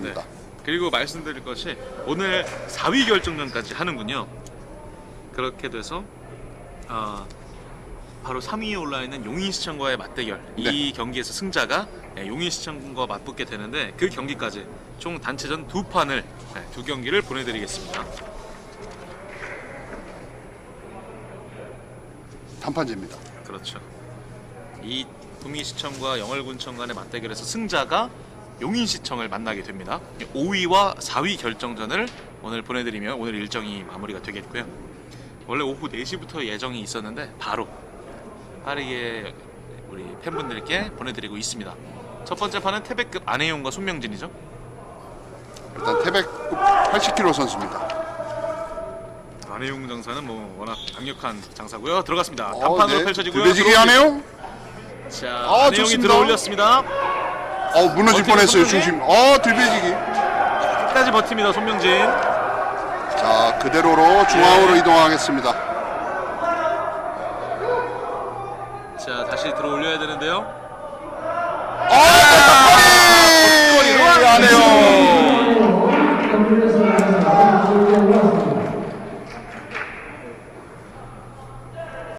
네. 그리고 말씀드릴 것이 오늘 4위 결정전까지 하는군요. 그렇게 돼서 어, 바로 3위에 올라 있는 용인시청과의 맞대결 이 경기에서 승자가 예, 용인시청과 맞붙게 되는데 그 경기까지 총 단체전 두 판을 예, 두 경기를 보내드리겠습니다. 단판제입니다. 그렇죠. 이 구미시청과 영월군청 간의 맞대결에서 승자가 용인시청을 만나게 됩니다. 5위와 4위 결정전을 오늘 보내드리며 오늘 일정이 마무리가 되겠고요. 원래 오후 4시부터 예정이 있었는데 바로 빠르게 우리 팬분들께 보내드리고 있습니다. 첫 번째 판은 태백급 안혜용과 손명진이죠. 일단 태백급 80kg 선수입니다. 안혜용 장사는 뭐 워낙 강력한 장사고요. 들어갔습니다. 어, 단판으로 네. 펼쳐지고요. 들어옵니다. 하네요. 자, 아, 안혜용이 좋습니다. 들어 올렸습니다. 어 무너질 뻔했어요? 중심. 어 들배지기. 끝까지 버팁니다. 손명진. 자 그대로로 중앙으로 네. 이동하겠습니다. 자 다시 들어 올려야 되는데요. 아,